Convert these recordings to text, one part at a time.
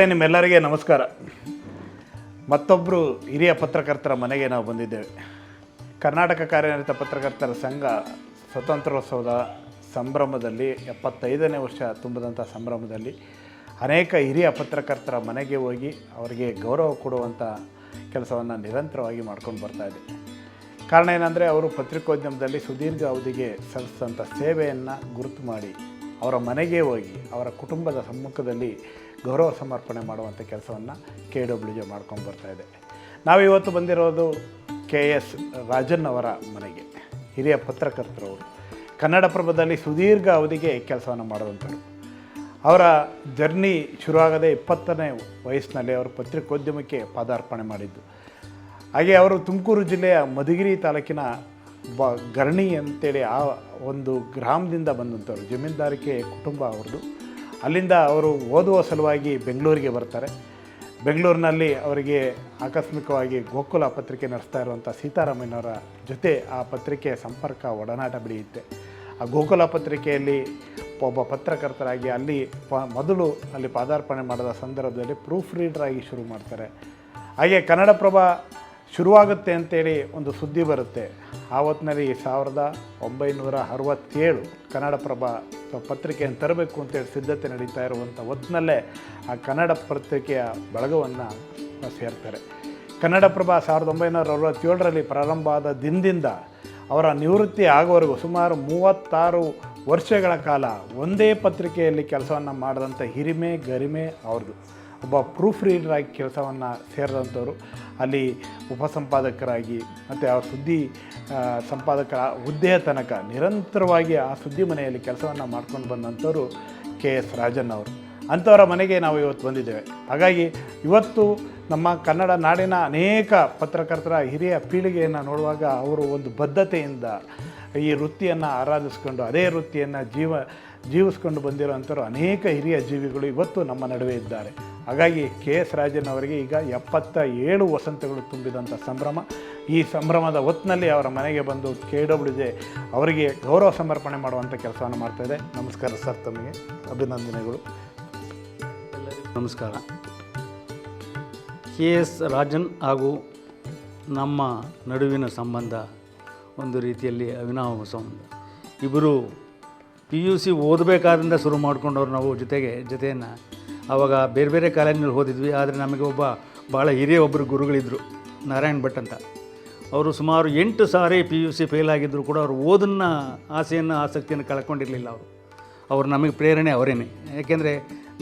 ಆತ್ಮೀಯರೇ ನಿಮ್ಮೆಲ್ಲರಿಗೆ ನಮಸ್ಕಾರ. ಮತ್ತೊಬ್ಬರು ಹಿರಿಯ ಪತ್ರಕರ್ತರ ಮನೆಗೆ ನಾವು ಬಂದಿದ್ದೇವೆ. ಕರ್ನಾಟಕ ಕಾರ್ಯನಿರತ ಪತ್ರಕರ್ತರ ಸಂಘ ಸ್ವತಂತ್ರೋತ್ಸವದ ಸಂಭ್ರಮದಲ್ಲಿ, ಎಪ್ಪತ್ತೈದನೇ ವರ್ಷ ತುಂಬಿದಂಥ ಸಂಭ್ರಮದಲ್ಲಿ ಅನೇಕ ಹಿರಿಯ ಪತ್ರಕರ್ತರ ಮನೆಗೆ ಹೋಗಿ ಅವರಿಗೆ ಗೌರವ ಕೊಡುವಂಥ ಕೆಲಸವನ್ನು ನಿರಂತರವಾಗಿ ಮಾಡ್ಕೊಂಡು ಬರ್ತಾ ಇದೆ. ಕಾರಣ ಏನಂದರೆ, ಅವರು ಪತ್ರಿಕೋದ್ಯಮದಲ್ಲಿ ಸುದೀರ್ಘ ಅವಧಿಗೆ ಸಲ್ಲಿಸಿದಂಥ ಸೇವೆಯನ್ನು ಗುರುತು ಮಾಡಿ ಅವರ ಮನೆಗೆ ಹೋಗಿ ಅವರ ಕುಟುಂಬದ ಸಮ್ಮುಖದಲ್ಲಿ ಗೌರವ ಸಮರ್ಪಣೆ ಮಾಡುವಂಥ ಕೆಲಸವನ್ನು ಕೆ ಡಬ್ಲ್ಯೂ ಜೆ ಮಾಡ್ಕೊಂಡು ಬರ್ತಾ ಇದೆ. ನಾವಿವತ್ತು ಬಂದಿರೋದು ಕೆ ಎಸ್ ರಾಜನ್ ಅವರ ಮನೆಗೆ, ಹಿರಿಯ ಪತ್ರಕರ್ತರವರು. ಕನ್ನಡಪ್ರಭದಲ್ಲಿ ಸುದೀರ್ಘ ಅವಧಿಗೆ ಕೆಲಸವನ್ನು ಮಾಡಿದಂಥವ್ರು ಅವರ ಜರ್ನಿ ಶುರುವಾಗದೆ ಇಪ್ಪತ್ತನೇ ವಯಸ್ಸಿನಲ್ಲಿ ಅವರು ಪತ್ರಿಕೋದ್ಯಮಕ್ಕೆ ಪಾದಾರ್ಪಣೆ ಮಾಡಿದ್ದು. ಹಾಗೆ ಅವರು ತುಮಕೂರು ಜಿಲ್ಲೆಯ ಮಧುಗಿರಿ ತಾಲೂಕಿನ ಬ ಗರಣಿ ಅಂತೇಳಿ ಆ ಒಂದು ಗ್ರಾಮದಿಂದ ಬಂದಂಥವ್ರು, ಜಮೀನ್ದಾರಿಕೆ ಕುಟುಂಬ ಅವ್ರದ್ದು. ಅಲ್ಲಿಂದ ಅವರು ಓದುವ ಸಲುವಾಗಿ ಬೆಂಗಳೂರಿಗೆ ಬರ್ತಾರೆ. ಬೆಂಗಳೂರಿನಲ್ಲಿ ಅವರಿಗೆ ಆಕಸ್ಮಿಕವಾಗಿ ಗೋಕುಲ ಪತ್ರಿಕೆ ನಡೆಸ್ತಾ ಇರುವಂಥ ಸೀತಾರಾಮಯ್ಯನವರ ಜೊತೆ ಆ ಪತ್ರಿಕೆಯ ಸಂಪರ್ಕ ಒಡನಾಟ ಬೆಳೆಯುತ್ತೆ. ಆ ಗೋಕುಲ ಪತ್ರಿಕೆಯಲ್ಲಿ ಒಬ್ಬ ಪತ್ರಕರ್ತರಾಗಿ ಅಲ್ಲಿ ಪ ಮೊದಲು ಅಲ್ಲಿ ಪಾದಾರ್ಪಣೆ ಮಾಡಿದ ಸಂದರ್ಭದಲ್ಲಿ ಪ್ರೂಫ್ ರೀಡರಾಗಿ ಶುರು ಮಾಡ್ತಾರೆ. ಹಾಗೆ ಕನ್ನಡಪ್ರಭ ಶುರುವಾಗುತ್ತೆ ಅಂತೇಳಿ ಒಂದು ಸುದ್ದಿ ಬರುತ್ತೆ. ಆ ಹೊತ್ತಿನಲ್ಲಿ ಸಾವಿರದ ಒಂಬೈನೂರ ಅರವತ್ತೇಳು ಕನ್ನಡಪ್ರಭ ಪತ್ರಿಕೆಯನ್ನು ತರಬೇಕು ಅಂತೇಳಿ ಸಿದ್ಧತೆ ನಡೀತಾ ಇರುವಂಥ ಹೊತ್ತಿನಲ್ಲೇ ಆ ಕನ್ನಡ ಪತ್ರಿಕೆಯ ಬಳಗವನ್ನು ಸೇರ್ತಾರೆ. ಕನ್ನಡಪ್ರಭ ಸಾವಿರದ ಒಂಬೈನೂರ ಅರವತ್ತೇಳರಲ್ಲಿ ಪ್ರಾರಂಭ ಆದ ದಿನದಿಂದ ಅವರ ನಿವೃತ್ತಿ ಆಗುವವರೆಗೂ ಸುಮಾರು ಮೂವತ್ತಾರು ವರ್ಷಗಳ ಕಾಲ ಒಂದೇ ಪತ್ರಿಕೆಯಲ್ಲಿ ಕೆಲಸವನ್ನು ಮಾಡಿದಂಥ ಹಿರಿಮೆ, ಗರಿಮೆ ಅವ್ರದ್ದು. ಒಬ್ಬ ಪ್ರೂಫ್ ರೀಡರಾಗಿ ಕೆಲಸವನ್ನು ಸೇರಿದಂಥವ್ರು, ಅಲ್ಲಿ ಉಪಸಂಪಾದಕರಾಗಿ ಮತ್ತು ಅವ್ರ ಸುದ್ದಿ ಸಂಪಾದಕರ ಹುದ್ದೆಯ ತನಕ ನಿರಂತರವಾಗಿ ಆ ಸುದ್ದಿ ಮನೆಯಲ್ಲಿ ಕೆಲಸವನ್ನು ಮಾಡ್ಕೊಂಡು ಬಂದಂಥವ್ರು ಕೆ ಎಸ್ ರಾಜನ್ ಅವರು. ಅಂಥವರ ಮನೆಗೆ ನಾವು ಇವತ್ತು ಬಂದಿದ್ದೇವೆ. ಹಾಗಾಗಿ ಇವತ್ತು ನಮ್ಮ ಕನ್ನಡ ನಾಡಿನ ಅನೇಕ ಪತ್ರಕರ್ತರ ಹಿರಿಯ ಪೀಳಿಗೆಯನ್ನು ನೋಡುವಾಗ ಅವರು ಒಂದು ಬದ್ಧತೆಯಿಂದ ಈ ವೃತ್ತಿಯನ್ನು ಆರಾಧಿಸ್ಕೊಂಡು, ಅದೇ ವೃತ್ತಿಯನ್ನು ಜೀವ, ಜೀವಿಸ್ಕೊಂಡು ಬಂದಿರೋಂಥವ್ರು ಅನೇಕ ಹಿರಿಯ ಜೀವಿಗಳು ಇವತ್ತು ನಮ್ಮ ನಡುವೆ ಇದ್ದಾರೆ. ಹಾಗಾಗಿ ಕೆ ಎಸ್ ರಾಜನ್ ಅವರಿಗೆ ಈಗ ಎಪ್ಪತ್ತ ಏಳು ವಸಂತಗಳು ತುಂಬಿದಂಥ ಸಂಭ್ರಮ. ಈ ಸಂಭ್ರಮದ ಹೊತ್ತಿನಲ್ಲಿ ಅವರ ಮನೆಗೆ ಬಂದು ಕೆ ಡಬ್ಲ್ಯೂ ಜೆ ಅವರಿಗೆ ಗೌರವ ಸಮರ್ಪಣೆ ಮಾಡುವಂಥ ಕೆಲಸವನ್ನು ಮಾಡ್ತಾಯಿದೆ ನಮಸ್ಕಾರ ಸರ್ ತಮಗೆ ಅಭಿನಂದನೆಗಳು. ನಮಸ್ಕಾರ. ಕೆ ಎಸ್ ರಾಜನ್ ಹಾಗೂ ನಮ್ಮ ನಡುವಿನ ಸಂಬಂಧ ಒಂದು ರೀತಿಯಲ್ಲಿ ಅವಿನಾವ ಸಂಬಂಧ. ಇಬ್ಬರು ಪಿ ಯು ಸಿ ಓದಬೇಕಾದ್ರಿಂದ ಶುರು ಮಾಡ್ಕೊಂಡವ್ರು ನಾವು ಜೊತೆಗೆ, ಜೊತೆಯನ್ನು ಆವಾಗ ಬೇರೆ ಬೇರೆ ಕಾಲೇಜಿನಲ್ಲಿ ಓದಿದ್ವಿ, ಆದರೆ ನಮಗೆ ಒಬ್ಬ ಭಾಳ ಹಿರಿಯ ಒಬ್ಬರು ಗುರುಗಳಿದ್ದರು ನಾರಾಯಣ್ ಭಟ್ ಅಂತ. ಅವರು ಸುಮಾರು ಎಂಟು ಸಾರಿ ಪಿ ಯು ಸಿ ಫೇಲ್ ಆಗಿದ್ದರೂ ಕೂಡ ಅವರು ಓದನ್ನು ಆಸೆಯನ್ನು, ಆಸಕ್ತಿಯನ್ನು ಕಳ್ಕೊಂಡಿರಲಿಲ್ಲ ಅವರು. ಅವರು ನಮಗೆ ಪ್ರೇರಣೆ ಅವರೇನೆ. ಯಾಕೆಂದರೆ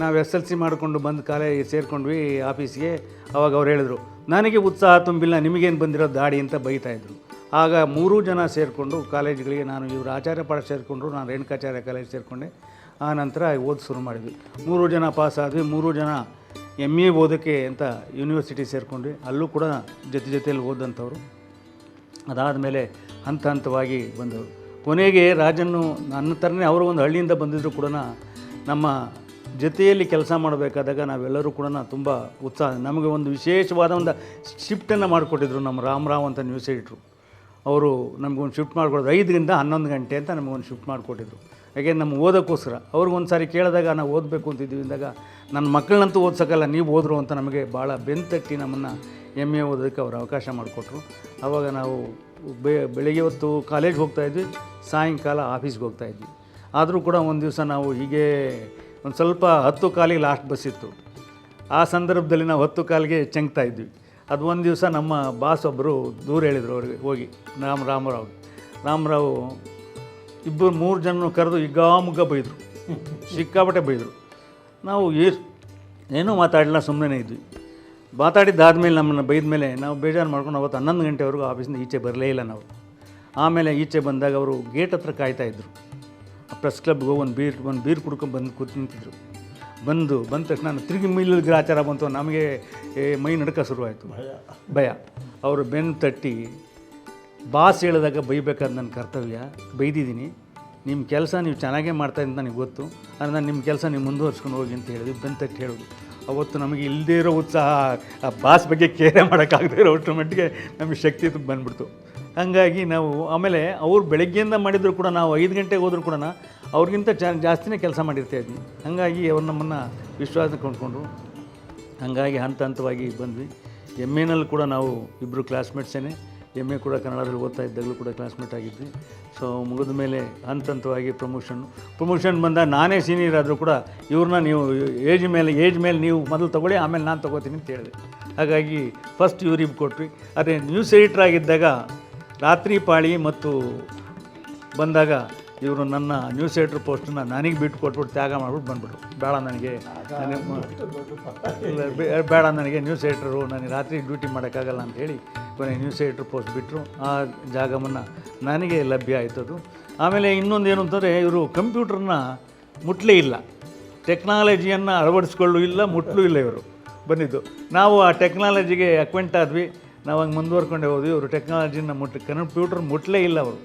ನಾವು ಎಸ್ ಎಲ್ ಸಿ ಮಾಡಿಕೊಂಡು ಬಂದು ಕಾಲೇಜ್ ಸೇರಿಕೊಂಡ್ವಿ ಆಫೀಸ್ಗೆ, ಅವಾಗ ಅವ್ರು ಹೇಳಿದರು, ನನಗೆ ಉತ್ಸಾಹ ತುಂಬಿಲ್ಲ, ನಿಮಗೇನು ಬಂದಿರೋ ದಾಡಿ ಅಂತ ಬೈತಾಯಿದ್ರು ಆಗ ಮೂರೂ ಜನ ಸೇರಿಕೊಂಡು ಕಾಲೇಜ್ಗಳಿಗೆ ನಾನು ಇವರು ಆಚಾರ್ಯ ಪಾಠ ಸೇರಿಕೊಂಡ್ರು, ನಾನು ರೇಣುಕಾಚಾರ್ಯ ಕಾಲೇಜ್ ಸೇರಿಕೊಂಡೆ. ಆ ನಂತರ ಓದಿ ಶುರು ಮಾಡಿದ್ವಿ. ಮೂರು ಜನ ಪಾಸ್ ಆದ್ವಿ, ಮೂರು ಜನ ಎಂ ಎ ಓದೋಕ್ಕೆ ಅಂತ ಯೂನಿವರ್ಸಿಟಿ ಸೇರಿಕೊಂಡ್ವಿ. ಅಲ್ಲೂ ಕೂಡ ಜೊತೆ ಜೊತೆಯಲ್ಲಿ ಓದಂಥವ್ರು. ಅದಾದಮೇಲೆ ಹಂತ ಹಂತವಾಗಿ ಬಂದವರು. ಕೊನೆಗೆ ರಾಜನ್ನು ನನ್ನ ಥರನೇ ಅವರು ಒಂದು ಹಳ್ಳಿಯಿಂದ ಬಂದಿದ್ದರೂ ಕೂಡ ನಮ್ಮ ಜೊತೆಯಲ್ಲಿ ಕೆಲಸ ಮಾಡಬೇಕಾದಾಗ ನಾವೆಲ್ಲರೂ ಕೂಡ ತುಂಬ ಉತ್ಸಾಹ, ನಮಗೆ ಒಂದು ವಿಶೇಷವಾದ ಒಂದು ಶಿಫ್ಟನ್ನು ಮಾಡಿಕೊಟ್ಟಿದ್ರು ನಮ್ಮ ರಾಮರಾವ್ ಅಂತ ನ್ಯೂಸ್ ಎಡಿಟ್ರು ಅವರು ನಮಗೊಂದು ಶಿಫ್ಟ್ ಮಾಡಿಕೊಡೋದು ಐದರಿಂದ ಹನ್ನೊಂದು ಗಂಟೆ ಅಂತ ನಮಗೊಂದು ಶಿಫ್ಟ್ ಮಾಡಿಕೊಟ್ಟಿದ್ರು. ಯಾಕೆ ನಮ್ಮ ಓದೋಕ್ಕೋಸ್ಕರ? ಅವ್ರಿಗೊಂದು ಸಾರಿ ಕೇಳಿದಾಗ ನಾವು ಓದಬೇಕು ಅಂತಿದ್ದೀವಿ ಅಂದಾಗ, ನನ್ನ ಮಕ್ಕಳನ್ನಂತೂ ಓದ್ಸೋಕ್ಕಲ್ಲ, ನೀವು ಓದ್ರು ಅಂತ ನಮಗೆ ಭಾಳ ಬೆಂತಟ್ಟಿ ನಮ್ಮನ್ನು ಎಂ ಎ ಓದೋದಕ್ಕೆ ಅವರು ಅವಕಾಶ ಮಾಡಿಕೊಟ್ರು. ಆವಾಗ ನಾವು ಬೆ, ಬೆಳಿಗ್ಗೆ ಹೊತ್ತು ಕಾಲೇಜ್ಗೆ ಹೋಗ್ತಾಯಿದ್ವಿ ಸಾಯಂಕಾಲ ಆಫೀಸ್ಗೆ ಹೋಗ್ತಾಯಿದ್ವಿ ಆದರೂ ಕೂಡ ಒಂದು ದಿವಸ ನಾವು ಹೀಗೆ ಒಂದು ಸ್ವಲ್ಪ ಹತ್ತು ಕಾಲಿಗೆ ಲಾಸ್ಟ್ ಬಸ್ ಇತ್ತು. ಆ ಸಂದರ್ಭದಲ್ಲಿ ನಾವು ಹತ್ತು ಕಾಲಿಗೆ ಚೆಂಕ್ತಾ ಇದ್ವಿ. ಅದು ಒಂದು ದಿವಸ ನಮ್ಮ ಬಾಸ್ ಒಬ್ಬರು ದೂರ ಹೇಳಿದರು ಅವ್ರಿಗೆ ಹೋಗಿ, ರಾಮ್, ರಾಮರಾವ್. ರಾಮರಾವ್ ಇಬ್ಬರು ಮೂರು ಜನ ಕರೆದು ಹಿಗ್ಗಾಮುಗ್ಗ ಬೈದರು. ಸಿಕ್ಕಾಪಟ್ಟೆ ಬೈದರು. ನಾವು ಏನೂ ಮಾತಾಡಲಿಲ್ಲ ಸುಮ್ಮನೆ ಇದ್ವಿ. ಮಾತಾಡಿದ್ದಾದಮೇಲೆ ನಮ್ಮನ್ನು ಬೈದ ಮೇಲೆ ನಾವು ಬೇಜಾರು ಮಾಡ್ಕೊಂಡು ಅವತ್ತು ಹನ್ನೊಂದು ಗಂಟೆವರೆಗೂ ಆಫೀಸಿಂದ ಈಚೆ ಬರಲೇ ಇಲ್ಲ ನಾವು. ಆಮೇಲೆ ಈಚೆ ಬಂದಾಗ ಅವರು ಗೇಟ್ ಹತ್ರ ಕಾಯ್ತಾ ಇದ್ದರು ಪ್ರೆಸ್ ಕ್ಲಬ್ಗೆ ಹೋಗಿ ಒಂದು ಬೀರ್ ಒಂದು ಬೀರ್ ಕುಡ್ಕೊಂಡು ಬಂದು ಕೂತು ನಿಂತಿದ್ರು. ಬಂದು ಬಂದ ತಕ್ಷಣ ನಾನು ತಿರುಗಿ ಮೈಲಲ್ಲಿ ಗ್ರಾಚಾರ ಬಂತು. ನಮಗೆ ಮೈ ನಡ್ಕ ಶುರುವಾಯಿತು. ಭಯ. ಅವರು ಬೆನ್ನು ತಟ್ಟಿ ಬಾಸ್ ಹೇಳಿದಾಗ ಬೈಬೇಕಾದ ನನ್ನ ಕರ್ತವ್ಯ. ಬೈದಿದ್ದೀನಿ. ನಿಮ್ಮ ಕೆಲಸ ನೀವು ಚೆನ್ನಾಗೇ ಮಾಡ್ತಾ ಅಂತ ನನಗೆ ಗೊತ್ತು. ಆದರೆ ನಾನು ನಿಮ್ಮ ಕೆಲಸ ನೀವು ಮುಂದುವರ್ಸ್ಕೊಂಡು ಹೋಗಿ ಅಂತ ಹೇಳಿದ್ವಿ ಬೆಂತಕ್ಕೆ ಹೇಳೋದು. ಅವತ್ತು ನಮಗೆ ಇಲ್ಲದೇ ಇರೋ ಉತ್ಸಾಹ, ಆ ಬಾಸ್ ಬಗ್ಗೆ ಕೇರೆ ಮಾಡೋಕ್ಕಾಗದೇ ಇರೋ ಅಷ್ಟರ ಮಟ್ಟಿಗೆ ನಮಗೆ ಶಕ್ತಿ ಬಂದ್ಬಿಡ್ತು. ಹಾಗಾಗಿ ನಾವು, ಆಮೇಲೆ ಅವ್ರು ಬೆಳಗ್ಗೆಯಿಂದ ಮಾಡಿದ್ರು ಕೂಡ ನಾವು ಐದು ಗಂಟೆಗೆ ಹೋದರೂ ಕೂಡ ಅವ್ರಿಗಿಂತ ಚ, ಜಾಸ್ತಿನೇ ಕೆಲಸ ಮಾಡಿರ್ತಾ ಇದ್ವಿ. ಹಾಗಾಗಿ ಅವ್ರು ನಮ್ಮನ್ನು ವಿಶ್ವಾಸ ಕೊಂಡ್ಕೊಂಡ್ರು ಹಾಗಾಗಿ ಹಂತ ಹಂತವಾಗಿ ಬಂದ್ವಿ. ಎಂ ಎನಲ್ಲಿ ಕೂಡ ನಾವು ಇಬ್ಬರು ಕ್ಲಾಸ್ಮೇಟ್ಸೇನೆ ಎಂ ಎ ಕೂಡ ಕನ್ನಡದಲ್ಲಿ ಓದ್ತಾ ಇದ್ದಾಗಲೂ ಕೂಡ ಕ್ಲಾಸ್ಮೇಟ್ ಆಗಿದ್ವಿ. ಸೊ ಮುಗಿದ ಮೇಲೆ ಹಂತ ಹಂತವಾಗಿ ಪ್ರಮೋಷನ್ ಪ್ರಮೋಷನ್ ಬಂದಾಗ ನಾನೇ ಸೀನಿಯರ್ ಆದರೂ ಕೂಡ ಇವ್ರನ್ನ ನೀವು ಏಜ್ ಮೇಲೆ ಏಜ್ ಮೇಲೆ ನೀವು ಮೊದಲು ತೊಗೊಳ್ಳಿ, ಆಮೇಲೆ ನಾನು ತೊಗೋತೀನಿ ಅಂತ ಹೇಳಿದೆ. ಹಾಗಾಗಿ ಫಸ್ಟ್ ಇವ್ರಿಗೆ ಕೊಟ್ವಿ. ಅದೇ ನ್ಯೂಸ್ ಎಡಿಟ್ರ್ ಆಗಿದ್ದಾಗ ರಾತ್ರಿ ಪಾಳಿ ಮತ್ತು ಬಂದಾಗ ಇವರು ನನ್ನ ನ್ಯೂಸ್ ಎಡಿಟರ್ ಪೋಸ್ಟನ್ನು ನನಗೆ ಬಿಟ್ಟು ಕೊಟ್ಬಿಟ್ಟು ತ್ಯಾಗ ಮಾಡಿಬಿಟ್ಟು ಬಂದ್ಬಿಟ್ರು. ಬೇಡ ನನಗೆ. ಬೇಡ ನನಗೆ ನ್ಯೂಸ್ ಏಟ್ರು ನನಗೆ ರಾತ್ರಿ ಡ್ಯೂಟಿ ಮಾಡೋಕ್ಕಾಗಲ್ಲ ಅಂತ ಹೇಳಿ ಕೊನೆ ನ್ಯೂಸ್ ಏಟ್ರ್ ಪೋಸ್ಟ್ ಬಿಟ್ಟರು ಆ ಜಾಗವನ್ನು ನನಗೆ ಲಭ್ಯ ಆಯ್ತದು ಆಮೇಲೆ ಇನ್ನೊಂದು ಏನು ಅಂತಂದರೆ, ಇವರು ಕಂಪ್ಯೂಟ್ರನ್ನ ಮುಟ್ಲೇ ಇಲ್ಲ. ಟೆಕ್ನಾಲಜಿಯನ್ನು ಅಳವಡಿಸ್ಕೊಳ್ಳೂ ಇಲ್ಲ, ಮುಟ್ಲೂ ಇಲ್ಲ ಇವರು ಬಂದಿದ್ದು. ನಾವು ಆ ಟೆಕ್ನಾಲಜಿಗೆ ಅಕ್ವೆಂಟ್ ಆದ್ವಿ. ನಾವು ಹಂಗೆ ಮುಂದುವರ್ಕೊಂಡೇ ಹೋದ್ವಿ. ಇವರು ಟೆಕ್ನಾಲಜಿನ ಮುಟ್ಟ ಕಂಪ್ಯೂಟರ್ ಮುಟ್ಲೇ ಇಲ್ಲ ಅವರು.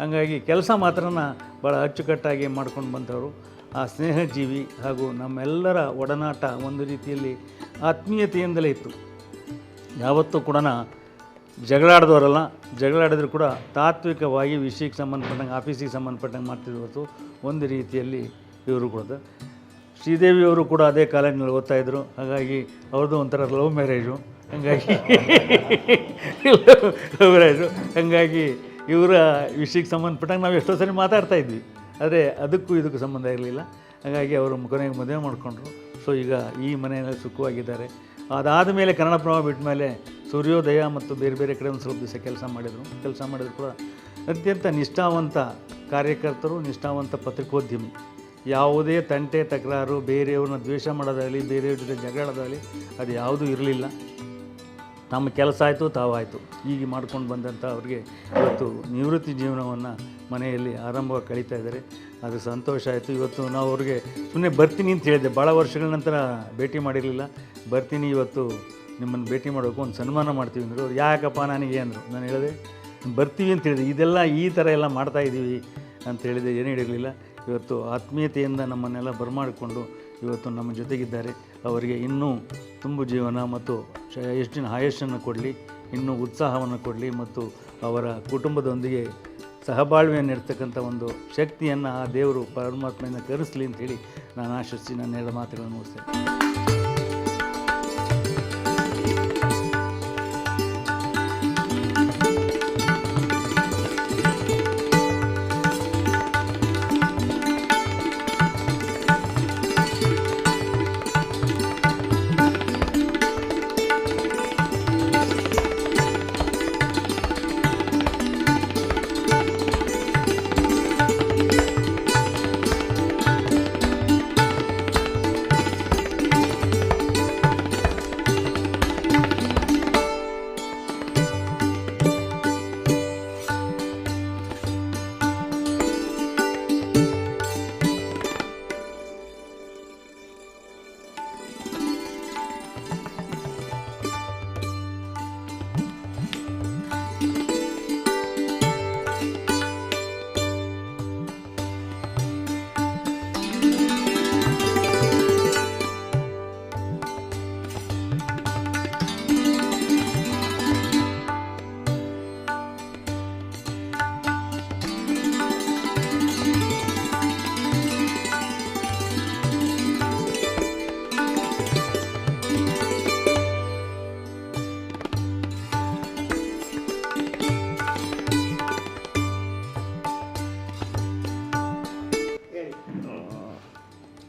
ಹಂಗಾಗಿ ಕೆಲಸ ಮಾತ್ರನ ಭಾಳ ಅಚ್ಚುಕಟ್ಟಾಗಿ ಮಾಡ್ಕೊಂಡು ಬಂದವರು. ಆ ಸ್ನೇಹಜೀವಿ ಹಾಗೂ ನಮ್ಮೆಲ್ಲರ ಒಡನಾಟ ಒಂದು ರೀತಿಯಲ್ಲಿ ಆತ್ಮೀಯತೆಯಿಂದಲೇ ಇತ್ತು. ಯಾವತ್ತೂ ಕೂಡ ಜಗಳಾಡಿದವರಲ್ಲ, ಜಗಳಾಡಿದ್ರು ಕೂಡ ತಾತ್ವಿಕವಾಗಿ ವಿಷಯಕ್ಕೆ ಸಂಬಂಧಪಟ್ಟಂಗೆ, ಆಫೀಸಿಗೆ ಸಂಬಂಧಪಟ್ಟಂಗೆ ಮಾಡ್ತಿದ್ರು ಒಂದು ರೀತಿಯಲ್ಲಿ ಇವರು ಕೂಡ. ಶ್ರೀದೇವಿಯವರು ಕೂಡ ಅದೇ ಕಾಲೇಜಿನಲ್ಲಿ ಓದ್ತಾಯಿದ್ರು ಹಾಗಾಗಿ ಅವ್ರದ್ದು ಒಂಥರ ಲವ್ ಮ್ಯಾರೇಜು ಹಾಗಾಗಿ ಲವ್ ಮ್ಯಾರೇಜು ಹಾಗಾಗಿ ಇವರ ವಿಷಯಕ್ಕೆ ಸಂಬಂಧಪಟ್ಟಂಗೆ ನಾವು ಎಷ್ಟೋ ಸರಿ ಮಾತಾಡ್ತಾ ಇದ್ವಿ. ಆದರೆ ಅದಕ್ಕೂ ಇದಕ್ಕೂ ಸಂಬಂಧ ಇರಲಿಲ್ಲ. ಹಾಗಾಗಿ ಅವರು ಕೊನೆಗೆ ಮದುವೆ ಮಾಡಿಕೊಂಡ್ರು. ಸೊ ಈಗ ಈ ಮನೆಯಲ್ಲಿ ಸುಖವಾಗಿದ್ದಾರೆ. ಅದಾದ ಮೇಲೆ ಕನ್ನಡ ಪ್ರಭಾವ ಬಿಟ್ಟ ಮೇಲೆ ಸೂರ್ಯೋದಯ ಮತ್ತು ಬೇರೆ ಬೇರೆ ಕಡೆ ಒಂದು ಸ್ವಲ್ಪ ದಿವಸ ಕೆಲಸ ಮಾಡಿದರು. ಕೆಲಸ ಮಾಡಿದ್ರು ಕೂಡ ಅತ್ಯಂತ ನಿಷ್ಠಾವಂತ ಕಾರ್ಯಕರ್ತರು, ನಿಷ್ಠಾವಂತ ಪತ್ರಿಕೋದ್ಯಮಿ. ಯಾವುದೇ ತಂಟೆ, ತಕರಾರು, ಬೇರೆಯವ್ರನ್ನ ದ್ವೇಷ ಮಾಡೋದಾಗಲಿ, ಬೇರೆಯವ್ರ ಜೊತೆ ಜಗಳಾಡೋದಾಗಲಿ ಅದು ಯಾವುದೂ ಇರಲಿಲ್ಲ. ನಮ್ಮ ಕೆಲಸ ಆಯಿತು ತಾವಾಯಿತು ಹೀಗೆ ಮಾಡ್ಕೊಂಡು ಬಂದಂಥ ಅವ್ರಿಗೆ ಇವತ್ತು ನಿವೃತ್ತಿ ಜೀವನವನ್ನು ಮನೆಯಲ್ಲಿ ಆರಂಭವಾಗಿ ಕಳೀತಾ ಇದ್ದಾರೆ. ಅದು ಸಂತೋಷ ಆಯಿತು. ಇವತ್ತು ನಾವು ಅವ್ರಿಗೆ ಸುಮ್ಮನೆ ಬರ್ತೀನಿ ಅಂತ ಹೇಳಿದೆ ಭಾಳ ವರ್ಷಗಳ ನಂತರ ಭೇಟಿ ಮಾಡಿರಲಿಲ್ಲ. ಬರ್ತೀನಿ ಇವತ್ತು ನಿಮ್ಮನ್ನು ಭೇಟಿ ಮಾಡಬೇಕು ಒಂದು ಸನ್ಮಾನ ಮಾಡ್ತೀವಿ ಅಂದರು. ಅವ್ರು, ಯಾಕಪ್ಪ ನನಗೆ ಅಂದರು. ನಾನು ಹೇಳಿದೆ, ಬರ್ತೀವಿ ಅಂತ ಹೇಳಿದೆ. ಇದೆಲ್ಲ ಈ ಥರ ಎಲ್ಲ ಮಾಡ್ತಾ ಇದ್ದೀವಿ ಅಂತ ಹೇಳಿದೆ. ಏನೂ ಹೇಳಿರಲಿಲ್ಲ. ಇವತ್ತು ಆತ್ಮೀಯತೆಯಿಂದ ನಮ್ಮನ್ನೆಲ್ಲ ಬರಮಾಡಿಕೊಂಡು ಇವತ್ತು ನಮ್ಮ ಜೊತೆಗಿದ್ದಾರೆ. ಅವರಿಗೆ ಇನ್ನೂ ತುಂಬು ಜೀವನ ಮತ್ತು ಹೆಚ್ಚಿನ ಆಯಸ್ಸನ್ನು ಕೊಡಲಿ, ಇನ್ನೂ ಉತ್ಸಾಹವನ್ನು ಕೊಡಲಿ ಮತ್ತು ಅವರ ಕುಟುಂಬದೊಂದಿಗೆ ಸಹಬಾಳ್ವೆಯನ್ನು ಇರ್ತಕ್ಕಂಥ ಒಂದು ಶಕ್ತಿಯನ್ನು ಆ ದೇವರು ಪರಮಾತ್ಮೆಯನ್ನು ಕರೆಸಲಿ ಅಂತೇಳಿ ನಾನು ಆಶಿಸಿ ನನ್ನ ಎರಡು ಮಾತುಗಳನ್ನು ಮುಗಿಸ್ತೇನೆ.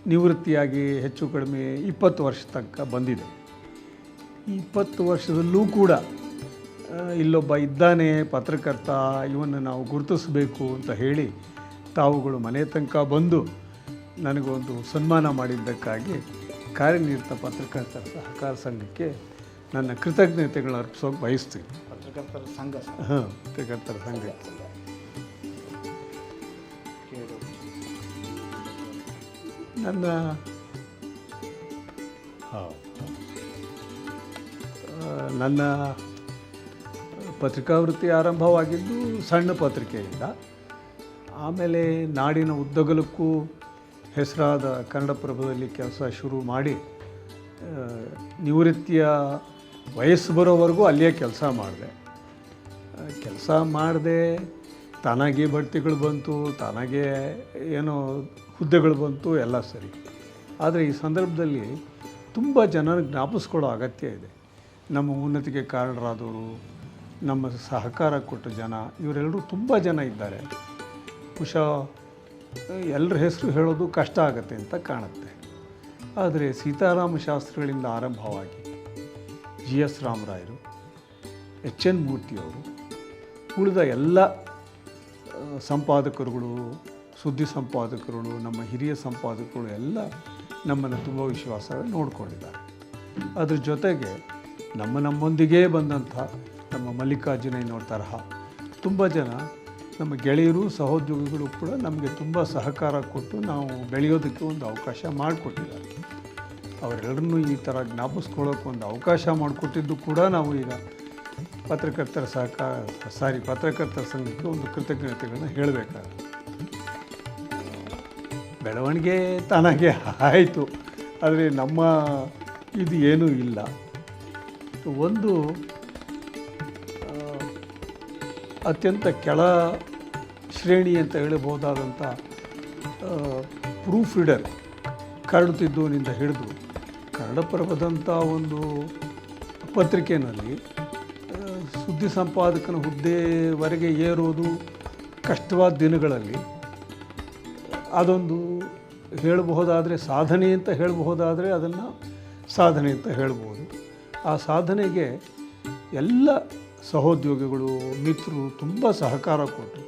ನಿವೃತ್ತಿಯಾಗಿ ಹೆಚ್ಚು ಕಡಿಮೆ ಇಪ್ಪತ್ತು ವರ್ಷ ತನಕ ಬಂದಿದೆ. ಈ ಇಪ್ಪತ್ತು ವರ್ಷದಲ್ಲೂ ಕೂಡ ಇಲ್ಲೊಬ್ಬ ಇದ್ದಾನೆ ಪತ್ರಕರ್ತ ಇವನ್ನು ನಾವು ಗುರುತಿಸಬೇಕು ಅಂತ ಹೇಳಿ ತಾವುಗಳು ಮನೆ ತನಕ ಬಂದು ನನಗೊಂದು ಸನ್ಮಾನ ಮಾಡಿದ್ದಕ್ಕಾಗಿ ಕಾರ್ಯನಿರತ ಪತ್ರಕರ್ತರ ಸಹಕಾರ ಸಂಘಕ್ಕೆ ನನ್ನ ಕೃತಜ್ಞತೆಗಳನ್ನು ಅರ್ಪಿಸೋಕೆ ಬಯಸ್ತೀನಿ. ಪತ್ರಕರ್ತರ ಸಂಘ ಹಾಂ ಪತ್ರಕರ್ತರ ಸಂಘಕ್ಕೆ ನನ್ನ ನನ್ನ ಪತ್ರಿಕಾವೃತ್ತಿ ಆರಂಭವಾಗಿದ್ದು ಸಣ್ಣ ಪತ್ರಿಕೆಯಿಂದ. ಆಮೇಲೆ ನಾಡಿನ ಉದ್ದಗಲಕ್ಕೂ ಹೆಸರಾದ ಕನ್ನಡಪ್ರಭದಲ್ಲಿ ಕೆಲಸ ಶುರು ಮಾಡಿ ನಿವೃತ್ತಿಯ ವಯಸ್ಸು ಬರೋವರೆಗೂ ಅಲ್ಲಿಯೇ ಕೆಲಸ ಮಾಡಿದೆ. ಕೆಲಸ ಮಾಡದೆ. ತಾನಾಗೆ ಬಡ್ತಿಗಳು ಬಂತು, ತನಗೆ ಏನೋ ಹುದ್ದೆಗಳು ಬಂತು, ಎಲ್ಲ ಸರಿ. ಆದರೆ ಈ ಸಂದರ್ಭದಲ್ಲಿ ತುಂಬ ಜನ ಜ್ಞಾಪಿಸ್ಕೊಳ್ಳೋ ಅಗತ್ಯ ಇದೆ. ನಮ್ಮ ಉನ್ನತಿಗೆ ಕಾರಣರಾದವರು, ನಮ್ಮ ಸಹಕಾರ ಕೊಟ್ಟ ಜನ, ಇವರೆಲ್ಲರೂ ತುಂಬ ಜನ ಇದ್ದಾರೆ. ಬಹುಶಃ ಎಲ್ಲರ ಹೆಸರು ಹೇಳೋದು ಕಷ್ಟ ಆಗುತ್ತೆ ಅಂತ ಕಾಣುತ್ತೆ. ಆದರೆ ಸೀತಾರಾಮ ಶಾಸ್ತ್ರಿಗಳಿಂದ ಆರಂಭವಾಗಿ ಜಿ ಎಸ್ ರಾಮರಾಯರು, ಎಚ್ ಎನ್ ಮೂರ್ತಿಯವರು ಉಳಿದ ಎಲ್ಲ ಸಂಪಾದಕರುಗಳು, ಸುದ್ದಿ ಸಂಪಾದಕರುಗಳು, ನಮ್ಮ ಹಿರಿಯ ಸಂಪಾದಕರು ಎಲ್ಲ ನಮ್ಮನ್ನು ತುಂಬ ವಿಶ್ವಾಸ ನೋಡಿಕೊಂಡಿದ್ದಾರೆ. ಅದ್ರ ಜೊತೆಗೆ ನಮ್ಮ ನಮ್ಮೊಂದಿಗೇ ಬಂದಂಥ ನಮ್ಮ ಮಲ್ಲಿಕಾರ್ಜುನಯ್ಯನವ್ರ ತರಹ ತುಂಬ ಜನ, ನಮ್ಮ ಗೆಳೆಯರು, ಸಹೋದ್ಯೋಗಿಗಳು ಕೂಡ ನಮಗೆ ತುಂಬ ಸಹಕಾರ ಕೊಟ್ಟು ನಾವು ಬೆಳೆಯೋದಕ್ಕೆ ಒಂದು ಅವಕಾಶ ಮಾಡಿಕೊಟ್ಟಿದ್ದಾರೆ. ಅವರೆಲ್ಲರನ್ನೂ ಈ ಥರ ಜ್ಞಾಪಿಸ್ಕೊಳ್ಳೋಕೆ ಒಂದು ಅವಕಾಶ ಮಾಡಿಕೊಟ್ಟಿದ್ದು ಕೂಡ ನಾವು ಈಗ ಪತ್ರಕರ್ತರ ಸಹಕಾರ ಸಾರಿ, ಪತ್ರಕರ್ತರ ಸಂಘಕ್ಕೆ ಒಂದು ಕೃತಜ್ಞತೆಗಳನ್ನು ಹೇಳಬೇಕಾಗುತ್ತೆ ಬೆಳವಣಿಗೆ ತಾನಾಗೆ ಆಯಿತು, ಆದರೆ ನಮ್ಮ ಇದು ಏನೂ ಇಲ್ಲ. ಒಂದು ಅತ್ಯಂತ ಕೆಳ ಶ್ರೇಣಿ ಅಂತ ಹೇಳಬಹುದಾದಂಥ ಪ್ರೂಫ್ ರೀಡರ್ ಕರಡುತ್ತಿದ್ದುವನಿಂದ ಹಿಡಿದು ಕನ್ನಡಪ್ರಭದಂಥ ಒಂದು ಪತ್ರಿಕೆಯಲ್ಲಿ ಸುದ್ದಿ ಸಂಪಾದಕನ ಹುದ್ದೆವರೆಗೆ ಏರೋದು ಕಷ್ಟವಾದ ದಿನಗಳಲ್ಲಿ ಅದೊಂದು ಹೇಳಬಹುದಾದರೆ ಸಾಧನೆ ಅಂತ ಹೇಳಬಹುದಾದರೆ ಅದನ್ನು ಸಾಧನೆ ಅಂತ ಹೇಳ್ಬೋದು ಆ ಸಾಧನೆಗೆ ಎಲ್ಲ ಸಹೋದ್ಯೋಗಿಗಳು, ಮಿತ್ರರು ತುಂಬ ಸಹಕಾರ ಕೊಟ್ಟರು.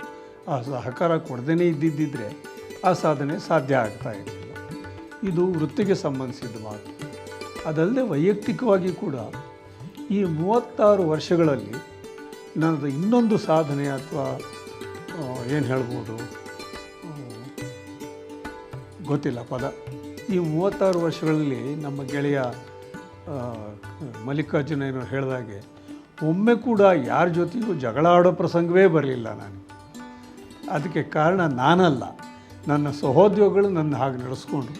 ಆ ಸಹಕಾರ ಕೊಡದೇ ಇದ್ದಿದ್ದರೆ ಆ ಸಾಧನೆ ಸಾಧ್ಯ ಆಗ್ತಾ ಇರಲಿಲ್ಲ. ಇದು ವೃತ್ತಿಗೆ ಸಂಬಂಧಿಸಿದ ಮಾತು. ಅದಲ್ಲದೆ ವೈಯಕ್ತಿಕವಾಗಿ ಕೂಡ ಈ ಮೂವತ್ತಾರು ವರ್ಷಗಳಲ್ಲಿ ನನ್ನದು ಇನ್ನೊಂದು ಸಾಧನೆ ಅಥವಾ ಏನು ಹೇಳ್ಬೋದು? ಗೊತ್ತಿಲ್ಲ ಪದ. ಈ ಮೂವತ್ತಾರು ವರ್ಷಗಳಲ್ಲಿ ನಮ್ಮ ಗೆಳೆಯ ಮಲ್ಲಿಕಾರ್ಜುನ ಏನೋ ಹೇಳಿದಾಗೆ, ಒಮ್ಮೆ ಕೂಡ ಯಾರ ಜೊತೆಗೂ ಜಗಳ ಆಡೋ ಪ್ರಸಂಗವೇ ಬರಲಿಲ್ಲ ನಾನು. ಅದಕ್ಕೆ ಕಾರಣ ನಾನಲ್ಲ. ನನ್ನ ಸಹೋದ್ಯೋಗಿಗಳು ನನ್ನ ಹಾಗೆ ನಡೆಸ್ಕೊಂಡು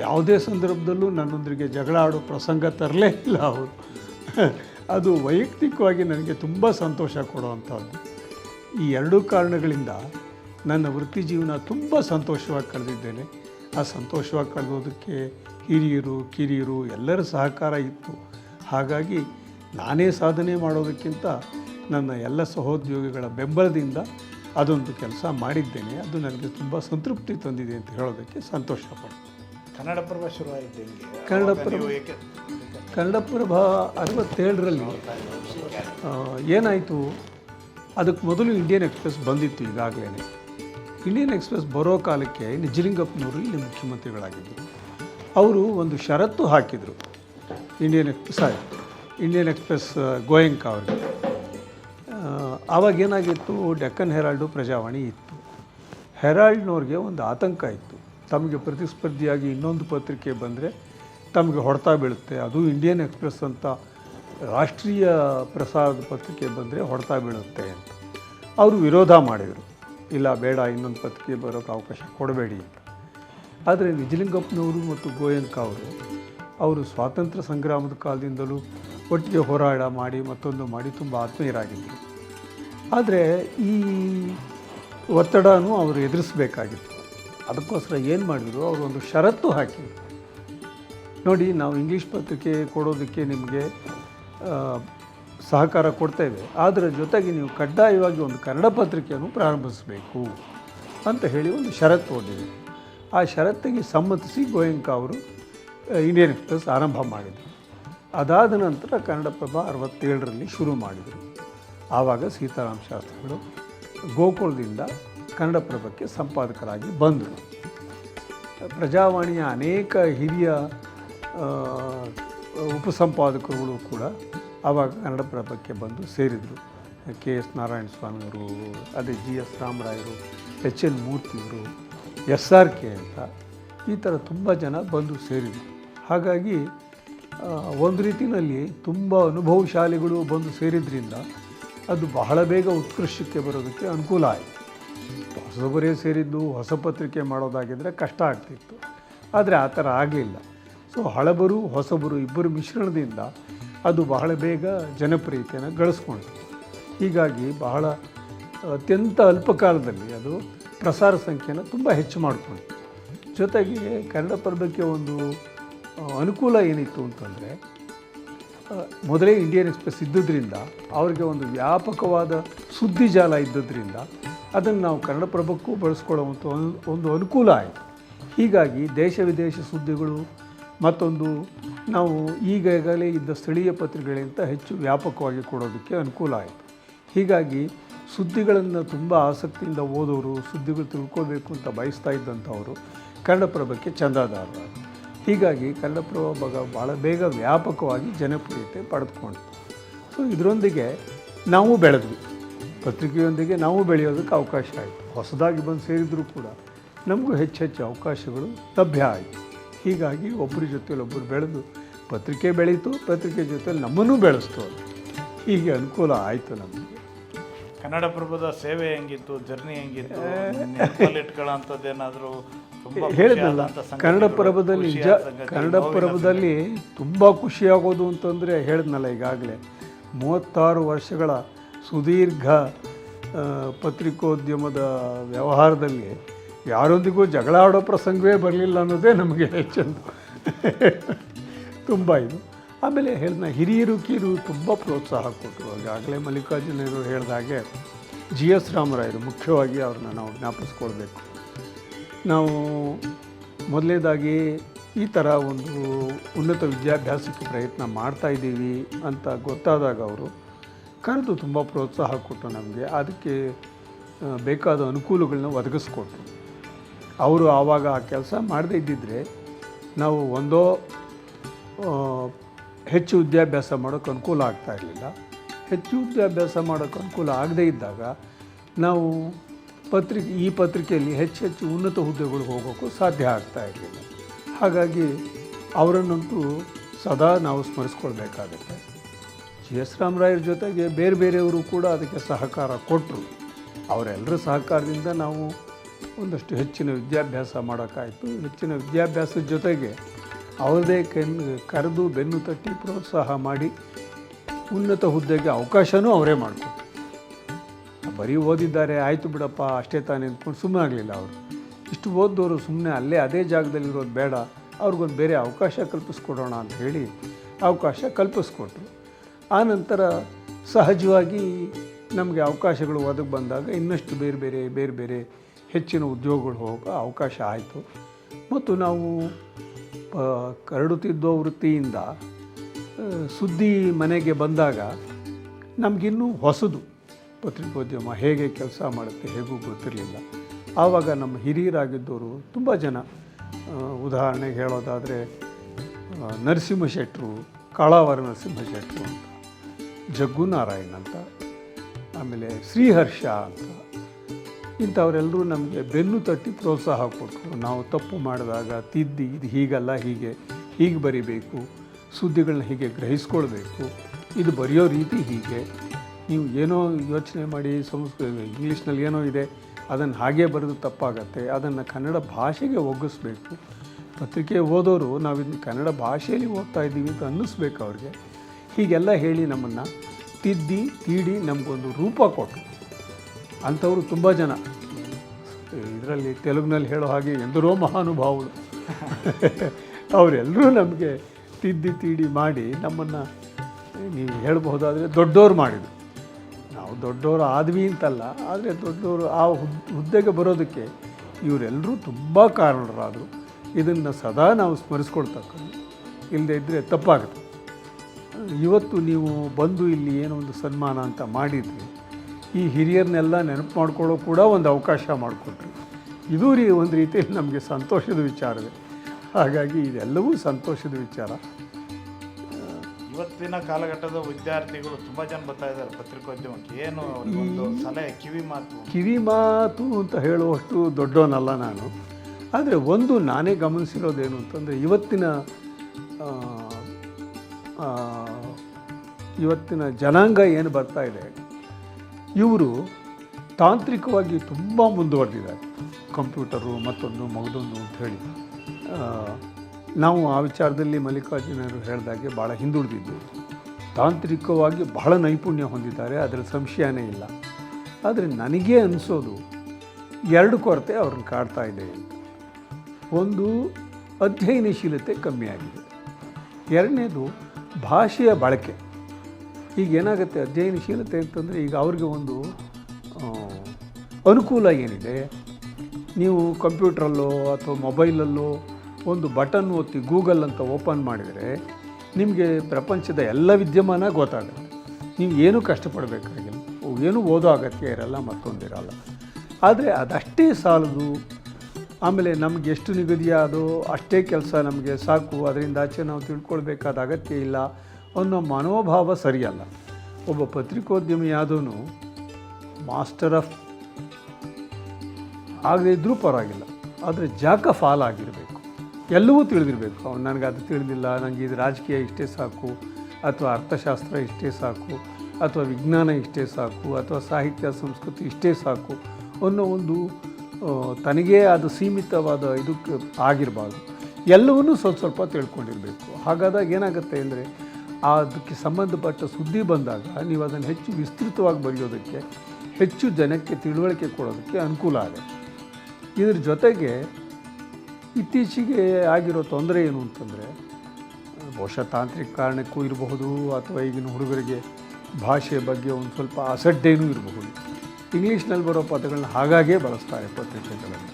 ಯಾವುದೇ ಸಂದರ್ಭದಲ್ಲೂ ನನ್ನೊಂದಿಗೆ ಜಗಳ ಆಡೋ ಪ್ರಸಂಗ ತರಲೇ ಇಲ್ಲ ಅವರು. ಅದು ವೈಯಕ್ತಿಕವಾಗಿ ನನಗೆ ತುಂಬ ಸಂತೋಷ ಕೊಡುವಂಥದ್ದು. ಈ ಎರಡೂ ಕಾರಣಗಳಿಂದ ನನ್ನ ವೃತ್ತಿ ಜೀವನ ತುಂಬ ಸಂತೋಷವಾಗಿ ಕಳೆದಿದ್ದೇನೆ. ಆ ಸಂತೋಷವಾಗಿ ಕಳೆದೋದಕ್ಕೆ ಹಿರಿಯರು ಕಿರಿಯರು ಎಲ್ಲರ ಸಹಕಾರ ಇತ್ತು. ಹಾಗಾಗಿ ನಾನೇ ಸಾಧನೆ ಮಾಡೋದಕ್ಕಿಂತ ನನ್ನ ಎಲ್ಲ ಸಹೋದ್ಯೋಗಿಗಳ ಬೆಂಬಲದಿಂದ ಅದೊಂದು ಕೆಲಸ ಮಾಡಿದ್ದೇನೆ. ಅದು ನನಗೆ ತುಂಬ ಸಂತೃಪ್ತಿ ತಂದಿದೆ ಅಂತ ಹೇಳೋದಕ್ಕೆ ಸಂತೋಷ ಪಡ್ತೀನಿ. ಕನ್ನಡ ಪರ್ವ ಶುರುವಾಯಿತು ಕನ್ನಡ ಏಕೆ- ಕನ್ನಡಪ್ರಭ ಅರವತ್ತೇಳರಲ್ಲಿ ಏನಾಯಿತು? ಅದಕ್ಕೆ ಮೊದಲು ಇಂಡಿಯನ್ ಎಕ್ಸ್ಪ್ರೆಸ್ ಬಂದಿತ್ತು ಈಗಾಗಲೇ ಇಂಡಿಯನ್ ಎಕ್ಸ್ಪ್ರೆಸ್ ಬರೋ ಕಾಲಕ್ಕೆ ನಿಜಲಿಂಗಪ್ಪನವರು ಇಲ್ಲಿ ಮುಖ್ಯಮಂತ್ರಿಗಳಾಗಿದ್ದರು. ಅವರು ಒಂದು ಷರತ್ತು ಹಾಕಿದರು. Indian Express sorry Indian Express Goenka ಅವರಿಗೆ. ಆವಾಗೇನಾಗಿತ್ತು ಡೆಕ್ಕನ್ ಹೆರಾಲ್ಡು ಪ್ರಜಾವಾಣಿ ಇತ್ತು. ಹೆರಾಲ್ಡ್ನವ್ರಿಗೆ ಒಂದು ಆತಂಕ ಇತ್ತು. ತಮಗೆ ಪ್ರತಿಸ್ಪರ್ಧಿಯಾಗಿ ಇನ್ನೊಂದು ಪತ್ರಿಕೆ ಬಂದರೆ ತಮಗೆ ಹೊಡೆತ ಬೀಳುತ್ತೆ. ಅದು ಇಂಡಿಯನ್ ಎಕ್ಸ್ಪ್ರೆಸ್ ಅಂತ ರಾಷ್ಟ್ರೀಯ ಪ್ರಸಾರದ ಪತ್ರಿಕೆ ಬಂದರೆ ಹೊಡೆತ ಬೀಳುತ್ತೆ ಅಂತ. ಅವರು ವಿರೋಧ ಮಾಡಿದರು. ಇಲ್ಲ, ಬೇಡ, ಇನ್ನೊಂದು ಪತ್ರಿಕೆ ಬರೋಕ್ಕೆ ಅವಕಾಶ ಕೊಡಬೇಡಿ ಅಂತ. ಆದರೆ ನಿಜಲಿಂಗಪ್ಪನವರು ಮತ್ತು ಗೋಯಂಕ ಅವರು ಅವರು ಸ್ವಾತಂತ್ರ್ಯ ಸಂಗ್ರಾಮದ ಕಾಲದಿಂದಲೂ ಒಟ್ಟಿಗೆ ಹೋರಾಟ ಮಾಡಿ ಮತ್ತೊಂದು ಮಾಡಿ ತುಂಬ ಆತ್ಮೀಯರಾಗಿದ್ದರು ಆದರೆ ಈ ಒತ್ತಡನೂ ಅವರು ಎದುರಿಸಬೇಕಾಗಿತ್ತು. ಅದಕ್ಕೋಸ್ಕರ ಏನು ಮಾಡಿದ್ರು, ಅವರು ಒಂದು ಷರತ್ತು ಹಾಕಿದರು. ನೋಡಿ, ನಾವು ಇಂಗ್ಲೀಷ್ ಪತ್ರಿಕೆ ಕೊಡೋದಕ್ಕೆ ನಿಮಗೆ ಸಹಕಾರ ಕೊಡ್ತೇವೆ ಅದರ ಜೊತೆಗೆ ನೀವು ಕಡ್ಡಾಯವಾಗಿ ಒಂದು ಕನ್ನಡ ಪತ್ರಿಕೆಯನ್ನು ಪ್ರಾರಂಭಿಸಬೇಕು ಅಂತ ಹೇಳಿ ಒಂದು ಷರತ್ತು ಹೊಂದಿದೆ. ಆ ಷರತ್ತಿಗೆ ಸಮ್ಮತಿಸಿ ಗೋಯಂಕ ಅವರು ಇಂಡಿಯನ್ ಎಕ್ಸ್ಪ್ರೆಸ್ ಆರಂಭ ಮಾಡಿದರು. ಅದಾದ ನಂತರ ಕನ್ನಡಪ್ರಭ ಅರವತ್ತೇಳರಲ್ಲಿ ಶುರು ಮಾಡಿದರು. ಆವಾಗ ಸೀತಾರಾಮ್ ಶಾಸ್ತ್ರಿಗಳು ಗೋಕುಳದಿಂದ ಕನ್ನಡಪ್ರಭಕ್ಕೆ ಸಂಪಾದಕರಾಗಿ ಬಂದರು. ಪ್ರಜಾವಾಣಿಯ ಅನೇಕ ಹಿರಿಯ ಉಪಸಂಪಾದಕರುಗಳು ಕೂಡ ಆವಾಗ ಕನ್ನಡಪ್ರಭಕ್ಕೆ ಬಂದು ಸೇರಿದರು. ಕೆ ಎಸ್ ನಾರಾಯಣ ಸ್ವಾಮಿಯವರು, ಅದೇ ಜಿ ಎಸ್ ರಾಮರಾಯರು, ಎಚ್ ಎನ್ ಮೂರ್ತಿಯವರು, ಎಸ್ ಆರ್ ಕೆ ಅಂತ ಈ ಥರ ತುಂಬ ಜನ ಬಂದು ಸೇರಿದರು. ಹಾಗಾಗಿ ಒಂದು ರೀತಿಯಲ್ಲಿ ತುಂಬ ಅನುಭವಶಾಲಿಗಳು ಬಂದು ಸೇರಿದ್ರಿಂದ ಅದು ಬಹಳ ಬೇಗ ಉತ್ಕೃಷ್ಟಕ್ಕೆ ಬರೋದಕ್ಕೆ ಅನುಕೂಲ ಆಯಿತು. ಹೊಸಬರೇ ಸೇರಿದ್ದು, ಹೊಸ ಪತ್ರಿಕೆ ಮಾಡೋದಾಗಿದ್ದರೆ ಕಷ್ಟ ಆಗ್ತಿತ್ತು. ಆದರೆ ಆ ಥರ ಆಗಲಿಲ್ಲ ಸೊ ಹಳಬರು, ಹೊಸಬರು ಇಬ್ಬರು ಮಿಶ್ರಣದಿಂದ ಅದು ಬಹಳ ಬೇಗ ಜನಪ್ರಿಯತೆಯನ್ನು ಗಳಿಸ್ಕೊಂಡಿತು ಹೀಗಾಗಿ ಬಹಳ ಅತ್ಯಂತ ಅಲ್ಪ ಕಾಲದಲ್ಲಿ ಅದು ಪ್ರಸಾರ ಸಂಖ್ಯೆನ ತುಂಬ ಹೆಚ್ಚು ಮಾಡಿಕೊಂಡಿತು ಜೊತೆಗೆ ಕನ್ನಡ ಪರ್ವಕ್ಕೆ ಒಂದು ಅನುಕೂಲ ಏನಿತ್ತು ಅಂತಂದರೆ ಮೊದಲೇ ಇಂಡಿಯನ್ ಎಕ್ಸ್ಪ್ರೆಸ್ ಇದ್ದುದರಿಂದ ಅವರಿಗೆ ಒಂದು ವ್ಯಾಪಕವಾದ ಸುದ್ದಿ ಜಾಲ ಇದ್ದದ್ರಿಂದ ಅದನ್ನು ನಾವು ಕನ್ನಡಪ್ರಭಕ್ಕೂ ಬಳಸ್ಕೊಳ್ಳುವಂಥ ಒಂದು ಒಂದು ಅನುಕೂಲ ಆಯಿತು. ಹೀಗಾಗಿ ದೇಶ ವಿದೇಶ ಸುದ್ದಿಗಳು ಮತ್ತೊಂದು, ನಾವು ಈಗಾಗಲೇ ಇದ್ದ ಸ್ಥಳೀಯ ಪತ್ರಿಕೆಗಳಿಗಿಂತ ಹೆಚ್ಚು ವ್ಯಾಪಕವಾಗಿ ಕೊಡೋದಕ್ಕೆ ಅನುಕೂಲ ಆಯಿತು. ಹೀಗಾಗಿ ಸುದ್ದಿಗಳನ್ನು ತುಂಬ ಆಸಕ್ತಿಯಿಂದ ಓದೋರು, ಸುದ್ದಿಗಳು ತಿಳ್ಕೋಬೇಕು ಅಂತ ಬಯಸ್ತಾ ಇದ್ದಂಥವರು ಕನ್ನಡಪ್ರಭಕ್ಕೆ ಚಂದಾದಾರರು. ಹೀಗಾಗಿ ಕನ್ನಡಪ್ರಭ ಭಾಗ ಭಾಳ ಬೇಗ ವ್ಯಾಪಕವಾಗಿ ಜನಪ್ರಿಯತೆ ಪಡೆದುಕೊಂಡು ಸೊ ಇದರೊಂದಿಗೆ ನಾವು ಬೆಳೆದ್ವಿ. ಪತ್ರಿಕೆಯೊಂದಿಗೆ ನಾವು ಬೆಳೆಯೋದಕ್ಕೆ ಅವಕಾಶ ಆಯಿತು. ಹೊಸದಾಗಿ ಬಂದು ಸೇರಿದರೂ ಕೂಡ ನಮಗೂ ಹೆಚ್ಚು ಹೆಚ್ಚು ಅವಕಾಶಗಳು ಲಭ್ಯ ಆಯಿತು. ಹೀಗಾಗಿ ಒಬ್ಬರ ಜೊತೆಲಿ ಒಬ್ಬರು ಬೆಳೆದು ಪತ್ರಿಕೆ ಬೆಳೀತು ಪತ್ರಿಕೆ ಜೊತೆಲಿ ನಮ್ಮನ್ನು ಬೆಳೆಸ್ತು. ಅದು ಹೀಗೆ ಅನುಕೂಲ ಆಯಿತು ನಮಗೆ. ಕನ್ನಡ ಪ್ರಭದ ಸೇವೆ ಹೆಂಗಿತ್ತು ಜರ್ನಿ ಹೆಂಗಿತ್ತು? ಏನಾದರೂ ಹೇಳಿದ್ನಲ್ಲ ಕನ್ನಡ ಪರ್ವದಲ್ಲಿ ನಿಜ ಕನ್ನಡ ಪರ್ವದಲ್ಲಿ ತುಂಬ ಖುಷಿಯಾಗೋದು ಅಂತಂದರೆ ಹೇಳಿದ್ನಲ್ಲ ಈಗಾಗಲೇ. ಮೂವತ್ತಾರು ವರ್ಷಗಳ ಸುದೀರ್ಘ ಪತ್ರಿಕೋದ್ಯಮದ ವ್ಯವಹಾರದಲ್ಲಿ ಯಾರೊಂದಿಗೂ ಜಗಳ ಆಡೋ ಪ್ರಸಂಗವೇ ಬರಲಿಲ್ಲ ಅನ್ನೋದೇ ನಮಗೆ ಹೆಚ್ಚಂದು ತುಂಬ ಇದು. ಆಮೇಲೆ ಹೇಳಿದ ಹಿರಿಯರು ಕಿರು ತುಂಬ ಪ್ರೋತ್ಸಾಹ ಕೊಟ್ಟರು. ಈಗಾಗಲೇ ಮಲ್ಲಿಕಾರ್ಜುನರು ಹೇಳಿದ ಹಾಗೆ ಜಿ ಎಸ್ ರಾಮರಾಯರು ಮುಖ್ಯವಾಗಿ ಅವ್ರನ್ನ ನಾವು ಜ್ಞಾಪಿಸ್ಕೊಳ್ಬೇಕು. ನಾವು ಮೊದಲನೇದಾಗಿ ಈ ಥರ ಒಂದು ಉನ್ನತ ವಿದ್ಯಾಭ್ಯಾಸಕ್ಕೆ ಪ್ರಯತ್ನ ಮಾಡ್ತಾ ಇದ್ದೀವಿ ಅಂತ ಗೊತ್ತಾದಾಗ ಅವರು ಕರೆದು ತುಂಬ ಪ್ರೋತ್ಸಾಹ ಕೊಟ್ಟರು ನಮಗೆ. ಅದಕ್ಕೆ ಬೇಕಾದ ಅನುಕೂಲಗಳನ್ನ ಒದಗಿಸ್ಕೊಟ್ರು. ಅವರು ಆವಾಗ ಆ ಕೆಲಸ ಮಾಡದೇ ಇದ್ದಿದ್ದರೆ ನಾವು ಒಂದೋ ಹೆಚ್ಚು ವಿದ್ಯಾಭ್ಯಾಸ ಮಾಡೋಕ್ಕೆ ಅನುಕೂಲ ಆಗ್ತಾ ಇರಲಿಲ್ಲ. ಹೆಚ್ಚು ವಿದ್ಯಾಭ್ಯಾಸ ಮಾಡೋಕ್ಕೆ ಅನುಕೂಲ ಆಗದೇ ಇದ್ದಾಗ ನಾವು ಪತ್ರಿಕೆ, ಈ ಪತ್ರಿಕೆಯಲ್ಲಿ ಹೆಚ್ಚು ಹೆಚ್ಚು ಉನ್ನತ ಹುದ್ದೆಗಳಿಗೆ ಹೋಗೋಕ್ಕೂ ಸಾಧ್ಯ ಆಗ್ತಾ ಇರಲಿಲ್ಲ. ಹಾಗಾಗಿ ಅವರನ್ನಂತೂ ಸದಾ ನಾವು ಸ್ಮರಿಸ್ಕೊಳ್ಬೇಕಾಗುತ್ತೆ. ಜಿ ಎಸ್ ರಾಮರಾಯರ ಜೊತೆಗೆ ಬೇರೆ ಬೇರೆಯವರು ಕೂಡ ಅದಕ್ಕೆ ಸಹಕಾರ ಕೊಟ್ಟರು. ಅವರೆಲ್ಲರ ಸಹಕಾರದಿಂದ ನಾವು ಒಂದಷ್ಟು ಹೆಚ್ಚಿನ ವಿದ್ಯಾಭ್ಯಾಸ ಮಾಡೋಕ್ಕಾಯಿತು. ಹೆಚ್ಚಿನ ವಿದ್ಯಾಭ್ಯಾಸದ ಜೊತೆಗೆ ಅವರದೇ ಕೆನ್, ಕರೆದು ಬೆನ್ನು ತಟ್ಟಿ ಪ್ರೋತ್ಸಾಹ ಮಾಡಿ ಉನ್ನತ ಹುದ್ದೆಗೆ ಅವಕಾಶನೂ ಅವರೇ ಮಾಡಿಕೊಟ್ರು. ಬರೀ ಓದಿದ್ದಾರೆ, ಆಯಿತು ಬಿಡಪ್ಪ, ಅಷ್ಟೇ ತಾನೇ ಅಂದ್ಕೊಂಡು ಸುಮ್ಮನೆ ಆಗಲಿಲ್ಲ ಅವರು. ಇಷ್ಟು ಓದ್ದವರು ಸುಮ್ಮನೆ ಅಲ್ಲೇ ಅದೇ ಜಾಗದಲ್ಲಿರೋದು ಬೇಡ, ಅವ್ರಿಗೊಂದು ಬೇರೆ ಅವಕಾಶ ಕಲ್ಪಿಸ್ಕೊಡೋಣ ಅಂತ ಹೇಳಿ ಅವಕಾಶ ಕಲ್ಪಿಸ್ಕೊಟ್ರು. ಆನಂತರ ಸಹಜವಾಗಿ ನಮಗೆ ಅವಕಾಶಗಳು ಒದಗಿ ಬಂದಾಗ ಇನ್ನಷ್ಟು ಬೇರೆ ಬೇರೆ ಬೇರೆ ಬೇರೆ ಹೆಚ್ಚಿನ ಉದ್ಯೋಗಗಳು ಹೋಗೋ ಅವಕಾಶ ಆಯಿತು. ಮತ್ತು ನಾವು ಕರಡುತ್ತಿದ್ದ ವೃತ್ತಿಯಿಂದ ಸುದ್ದಿ ಮನೆಗೆ ಬಂದಾಗ ನಮಗಿನ್ನೂ ಹೊಸದು ಪತ್ರಿಕೋದ್ಯಮ ಹೇಗೆ ಕೆಲಸ ಮಾಡುತ್ತೆ ಹೇಗೂ ಗೊತ್ತಿರಲಿಲ್ಲ. ಆವಾಗ ನಮ್ಮ ಹಿರಿಯರಾಗಿದ್ದವರು ತುಂಬ ಜನ ಉದಾಹರಣೆಗೆ ಹೇಳೋದಾದರೆ ನರಸಿಂಹ ಶೆಟ್ಟರು ಕಾಳಾವರ ನರಸಿಂಹ ಶೆಟ್ಟರು ಅಂತ ಜಗ್ಗು ನಾರಾಯಣ್ ಅಂತ, ಆಮೇಲೆ ಶ್ರೀಹರ್ಷ ಅಂತ. ಇಂಥವರೆಲ್ಲರೂ ನಮಗೆ ಬೆನ್ನು ತಟ್ಟಿ ಪ್ರೋತ್ಸಾಹ ಕೊಟ್ಟರು. ನಾವು ತಪ್ಪು ಮಾಡಿದಾಗ, ತಿದ್ದಿ, ಇದು ಹೀಗಲ್ಲ, ಹೀಗೆ ಹೀಗೆ ಬರಿಬೇಕು, ಸುದ್ದಿಗಳನ್ನ ಹೀಗೆ ಗ್ರಹಿಸ್ಕೊಳ್ಬೇಕು, ಇದು ಬರೆಯೋ ರೀತಿ ಹೀಗೆ. ನೀವು ಏನೋ ಯೋಚನೆ ಮಾಡಿ ಸಂಸ್ಕೃತ ಇಂಗ್ಲೀಷ್ನಲ್ಲಿ ಏನೋ ಇದೆ, ಅದನ್ನು ಹಾಗೇ ಬರೆದು ತಪ್ಪಾಗತ್ತೆ, ಅದನ್ನು ಕನ್ನಡ ಭಾಷೆಗೆ ಒಗ್ಗಿಸ್ಬೇಕು. ಪತ್ರಿಕೆ ಓದೋರು ನಾವು ಕನ್ನಡ ಭಾಷೆಯಲ್ಲಿ ಓದ್ತಾ ಇದ್ದೀವಿ ಅಂತ ಅನ್ನಿಸ್ಬೇಕು ಅವ್ರಿಗೆ. ಹೀಗೆಲ್ಲ ಹೇಳಿ ನಮ್ಮನ್ನು ತಿದ್ದಿ, ತೀಡಿ ನಮಗೊಂದು ರೂಪ ಕೊಟ್ಟರು. ಅಂಥವರು ತುಂಬ ಜನ. ಇದರಲ್ಲಿ ತೆಲುಗಿನಲ್ಲಿ ಹೇಳೋ ಹಾಗೆ ಎಂದರೋ ಮಹಾನುಭಾವರು. ಅವರೆಲ್ಲರೂ ನಮಗೆ ತಿದ್ದಿ ತೀಡಿ ಮಾಡಿ ನಮ್ಮನ್ನು ನೀವು ಹೇಳಬಹುದಾದರೆ ದೊಡ್ಡವರು ಮಾಡಿದರು. ನಾವು ದೊಡ್ಡವರು ಆದ್ವಿ ಅಂತಲ್ಲ, ಆದರೆ ದೊಡ್ಡವರು ಆ ಹುದ್, ಹುದ್ದೆಗೆ ಬರೋದಕ್ಕೆ ಇವರೆಲ್ಲರೂ ತುಂಬ ಕಾರಣರಾದರು. ಇದನ್ನು ಸದಾ ನಾವು ಸ್ಮರಿಸ್ಕೊಳ್ತಕ್ಕಂಥ ಇಲ್ಲದೇ ಇದ್ದರೆ ತಪ್ಪಾಗುತ್ತೆ. ಇವತ್ತು ನೀವು ಬಂದು ಇಲ್ಲಿ ಏನೋ ಒಂದು ಸನ್ಮಾನ ಅಂತ ಮಾಡಿದ್ರಿ ಈ ಹಿರಿಯರನ್ನೆಲ್ಲ ನೆನಪು ಮಾಡ್ಕೊಳ್ಳೋ ಕೂಡ ಒಂದು ಅವಕಾಶ ಮಾಡಿಕೊಟ್ರು. ಇದು ರೀ ಒಂದು ರೀತಿಯಲ್ಲಿ ನಮಗೆ ಸಂತೋಷದ ವಿಚಾರವೇ ಹಾಗಾಗಿ ಇದೆಲ್ಲವೂ ಸಂತೋಷದ ವಿಚಾರ. ಇವತ್ತಿನ ಕಾಲಘಟ್ಟದ ವಿದ್ಯಾರ್ಥಿಗಳು ತುಂಬ ಜನ ಬರ್ತಾ ಇದ್ದಾರೆ ಪತ್ರಿಕೋದ್ಯಮಕ್ಕೆ. ಏನು ಒಂದು ಸಲಹೆ ಕಿವಿ ಮಾತು? ಕಿವಿ ಮಾತು ಅಂತ ಹೇಳುವಷ್ಟು ದೊಡ್ಡವನಲ್ಲ ನಾನು. ಆದರೆ ಒಂದು ನಾನೇ ಗಮನಿಸಿರೋದೇನು ಅಂತಂದರೆ ಇವತ್ತಿನ ಇವತ್ತಿನ ಜನಾಂಗ ಏನು ಬರ್ತಾ ಇದೆ ಇವರು ತಾಂತ್ರಿಕವಾಗಿ ತುಂಬ ಮುಂದುವರೆದಿದ್ದಾರೆ. ಕಂಪ್ಯೂಟರು ಮತ್ತೊಂದು ಮಗದೊಂದು ಅಂತ ಹೇಳಿ. ನಾವು ಆ ವಿಚಾರದಲ್ಲಿ ಮಲ್ಲಿಕಾರ್ಜುನರು ಹೇಳಿದಾಗೆ ಭಾಳ ಹಿಂದುಳಿದಿದ್ದು. ತಾಂತ್ರಿಕವಾಗಿ ಬಹಳ ನೈಪುಣ್ಯ ಹೊಂದಿದ್ದಾರೆ ಅದರ ಸಂಶಯನೇ ಇಲ್ಲ. ಆದರೆ ನನಗೇ ಅನಿಸೋದು, ಎರಡು ಕೊರತೆ ಅವ್ರನ್ನ ಕಾಡ್ತಾ ಇದೆ ಅಂತ. ಒಂದು, ಅಧ್ಯಯನಶೀಲತೆ ಕಮ್ಮಿಯಾಗಿದೆ. ಎರಡನೇದು, ಭಾಷೆಯ ಬಳಕೆ. ಈಗ ಏನಾಗುತ್ತೆ ಅಧ್ಯಯನಶೀಲತೆ ಅಂತಂದರೆ ಈಗ ಅವ್ರಿಗೆ ಒಂದು ಅನುಕೂಲ ಏನಿದೆ? ನೀವು ಕಂಪ್ಯೂಟ್ರಲ್ಲೋ ಅಥವಾ ಮೊಬೈಲಲ್ಲೋ ಒಂದು ಬಟನ್ ಒತ್ತಿ ಗೂಗಲ್ ಅಂತ ಓಪನ್ ಮಾಡಿದರೆ ನಿಮಗೆ ಪ್ರಪಂಚದ ಎಲ್ಲ ವಿದ್ಯಮಾನ ಗೊತ್ತಾಗುತ್ತೆ. ನೀವು ಏನೂ ಕಷ್ಟಪಡಬೇಕಾಗಿಲ್ಲ, ಏನೂ ಓದೋ ಅಗತ್ಯ ಇರಲ್ಲ ಮತ್ತೊಂದಿರಲ್ಲ ಆದರೆ ಅದಷ್ಟೇ ಸಾಲದು. ಆಮೇಲೆ ನಮಗೆ ಎಷ್ಟು ನಿಗದಿಯಾದೋ ಅಷ್ಟೇ ಕೆಲಸ ನಮಗೆ ಸಾಕು. ಅದರಿಂದ ಆಚೆ ನಾವು ತಿಳ್ಕೊಳ್ಬೇಕಾದ ಅಗತ್ಯ ಇಲ್ಲ. ಅನ್ನೋ ಮನೋಭಾವ ಸರಿಯಲ್ಲ. ಒಬ್ಬ ಪತ್ರಿಕೋದ್ಯಮಿ ಆದವನು ಮಾಸ್ಟರ್ ಆಫ್ ಆಗದೇ ಇದ್ದರೂ ಪರವಾಗಿಲ್ಲ, ಆದರೆ ಜಾಕ ಫಾಲ್ ಆಗಿರಬೇಕು. ಎಲ್ಲವೂ ತಿಳಿದಿರಬೇಕು. ಅವ್ನು ನನಗೆ ಅದು ತಿಳಿದಿಲ್ಲ ನನಗೆ ಇದು ರಾಜಕೀಯ ಇಷ್ಟೇ ಸಾಕು, ಅಥವಾ ಅರ್ಥಶಾಸ್ತ್ರ ಇಷ್ಟೇ ಸಾಕು, ಅಥವಾ ವಿಜ್ಞಾನ ಇಷ್ಟೇ ಸಾಕು, ಅಥವಾ ಸಾಹಿತ್ಯ, ಸಂಸ್ಕೃತಿ ಇಷ್ಟೇ ಸಾಕು ಅನ್ನೋ ಒಂದು ತನಗೇ ಅದು ಸೀಮಿತವಾದ ಇದಕ್ಕೆ ಆಗಿರಬಾರ್ದು. ಎಲ್ಲವನ್ನೂ ಸ್ವಲ್ಪ ಸ್ವಲ್ಪ ತಿಳ್ಕೊಂಡಿರಬೇಕು. ಹಾಗಾದಾಗ ಏನಾಗುತ್ತೆ ಅಂದರೆ ಅದಕ್ಕೆ ಸಂಬಂಧಪಟ್ಟ ಸುದ್ದಿ ಬಂದಾಗ ನೀವು ಅದನ್ನು ಹೆಚ್ಚು ವಿಸ್ತೃತವಾಗಿ ಬರೆಯೋದಕ್ಕೆ, ಹೆಚ್ಚು ಜನಕ್ಕೆ ತಿಳುವಳಿಕೆ ಕೊಡೋದಕ್ಕೆ ಅನುಕೂಲ ಆಗುತ್ತೆ ಇದ್ರ ಜೊತೆಗೆ ಇತ್ತೀಚೆಗೆ ಆಗಿರೋ ತೊಂದರೆ ಏನು ಅಂತಂದರೆ, ಬಹುಶಃ ತಾಂತ್ರಿಕ ಕಾರಣಕ್ಕೂ ಇರಬಹುದು ಅಥವಾ ಈಗಿನ ಹುಡುಗರಿಗೆ ಭಾಷೆ ಬಗ್ಗೆ ಒಂದು ಸ್ವಲ್ಪ ಅಸಡ್ಡೇನೂ ಇರಬಹುದು. ಇಂಗ್ಲೀಷ್ನಲ್ಲಿ ಬರೋ ಪದಗಳನ್ನ ಹಾಗಾಗೇ ಬಳಸ್ತಾರೆ ಪತ್ರಿಕೆಗಳಲ್ಲಿ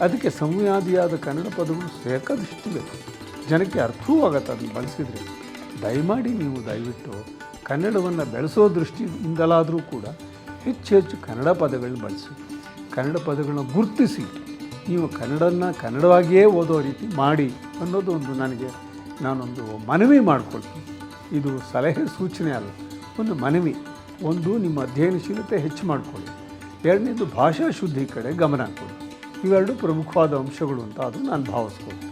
ಅದಕ್ಕೆ ಸಂವಾದಿಯಾದ ಕನ್ನಡ ಪದಗಳು ಬೇಕಾದಷ್ಟಿವೆ ಜನಕ್ಕೆ ಅರ್ಥವೂ ಆಗತ್ತೆ ಅದನ್ನು ಬಳಸಿದರೆ. ದಯಮಾಡಿ ನೀವು ದಯವಿಟ್ಟು ಕನ್ನಡವನ್ನು ಬೆಳೆಸೋ ದೃಷ್ಟಿಯಿಂದಲಾದರೂ ಕೂಡ ಹೆಚ್ಚು ಹೆಚ್ಚು ಕನ್ನಡ ಪದಗಳನ್ನ ಬಳಸಿ. ಕನ್ನಡ ಪದಗಳನ್ನ ಗುರುತಿಸಿ. ನೀವು ಕನ್ನಡನ ಕನ್ನಡವಾಗಿಯೇ ಓದೋ ರೀತಿ ಮಾಡಿ ಅನ್ನೋದು ಒಂದು ನನಗೆ ನಾನೊಂದು ಮನವಿ ಮಾಡಿಕೊಳ್ತೀನಿ. ಇದು ಸಲಹೆ ಸೂಚನೆ ಅಲ್ಲ, ಒಂದು ಮನವಿ. ಒಂದು ನಿಮ್ಮ ಅಧ್ಯಯನಶೀಲತೆ ಹೆಚ್ಚು ಮಾಡಿಕೊಳ್ಳಿ. ಎರಡನೇದು ಭಾಷಾ ಶುದ್ಧಿ ಕಡೆ ಗಮನ ಕೊಡಿ. ಇವೆರಡು ಪ್ರಮುಖವಾದ ಅಂಶಗಳು ಅಂತ ಅದು ನಾನು ಭಾವಿಸ್ಕೊಳ್ತೀನಿ.